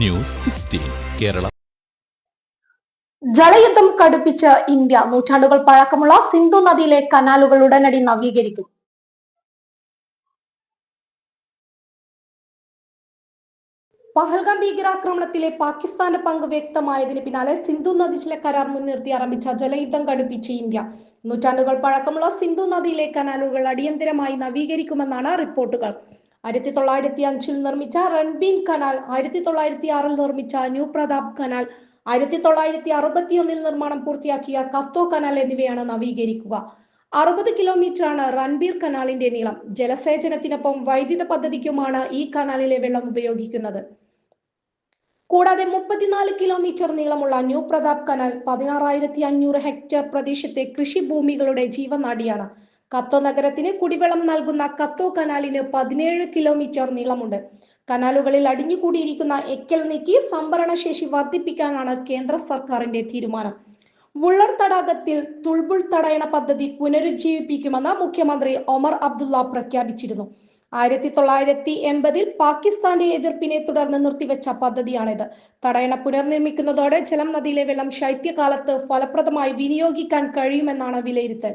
News sixteen Kerala. ജലയുദ്ധം കടുപ്പിച്ച India നൂറ്റാണ്ടുകൾ പഴക്കമുള്ള സിന്ധു നദിയിലെ കനാലുകൾ ഉടനടി നവീകരിക്കും. പഹൽഗാം ഭീകരാക്രമണത്തിലെ പാകിസ്ഥാന്റെ പങ്ക് വ്യക്തമായതിന് പിന്നാലെ സിന്ധു നദിയിലെ കരാർ മുൻനിർത്തി ആരംഭിച്ച ജലയുദ്ധം കടുപ്പിച്ച് ഇന്ത്യ. നൂറ്റാണ്ടുകൾ പഴക്കമുള്ള സിന്ധു നദിയിലെ കനാലുകൾ അടിയന്തരമായി നവീകരിക്കുമെന്നാണ് റിപ്പോർട്ടുകൾ. ആയിരത്തി തൊള്ളായിരത്തി അഞ്ചിൽ നിർമ്മിച്ച റൺബീൻ കനാൽ ആയിരത്തി തൊള്ളായിരത്തി ആറിൽ നിർമ്മിച്ച ന്യൂ പ്രതാപ് കനാൽ ആയിരത്തി തൊള്ളായിരത്തി അറുപത്തിയൊന്നിൽ നിർമ്മാണം പൂർത്തിയാക്കിയ കത്തോ കനാൽ എന്നിവയാണ് നവീകരിക്കുക. അറുപത് കിലോമീറ്ററാണ് റൺബീർ കനാലിന്റെ നീളം. ജലസേചനത്തിനൊപ്പം വൈദ്യുത പദ്ധതിക്കുമാണ് ഈ കനാലിലെ വെള്ളം ഉപയോഗിക്കുന്നത്. കൂടാതെ മുപ്പത്തിനാല് കിലോമീറ്റർ നീളമുള്ള ന്യൂ പ്രതാപ് കനാൽ പതിനാറായിരത്തി അഞ്ഞൂറ് ഹെക്ടർ പ്രദേശത്തെ കൃഷിഭൂമികളുടെ ജീവനാഡിയാണ് കത്തോ നഗരത്തിന് കുടിവെള്ളം നൽകുന്ന കത്തോ കനാലിന് പതിനേഴ് കിലോമീറ്റർ നീളമുണ്ട്. കനാലുകളിൽ അടിഞ്ഞുകൂടിയിരിക്കുന്ന എക്കൽ നീക്കി സംഭരണ ശേഷി വർദ്ധിപ്പിക്കാനാണ് കേന്ദ്ര സർക്കാരിന്റെ തീരുമാനം. വുള്ളർ തടാകത്തിൽ തുൾബുൾ തടയണ പദ്ധതി പുനരുജ്ജീവിപ്പിക്കുമെന്ന് മുഖ്യമന്ത്രി ഒമർ അബ്ദുള്ള പ്രഖ്യാപിച്ചിരുന്നു. ആയിരത്തി തൊള്ളായിരത്തി എൺപതിൽ പാകിസ്ഥാന്റെ എതിർപ്പിനെ തുടർന്ന് നിർത്തിവെച്ച പദ്ധതിയാണിത്. തടയണ പുനർനിർമ്മിക്കുന്നതോടെ ജലം നദിയിലെ വെള്ളം ശൈത്യകാലത്ത് ഫലപ്രദമായി വിനിയോഗിക്കാൻ കഴിയുമെന്നാണ് വിലയിരുത്തൽ.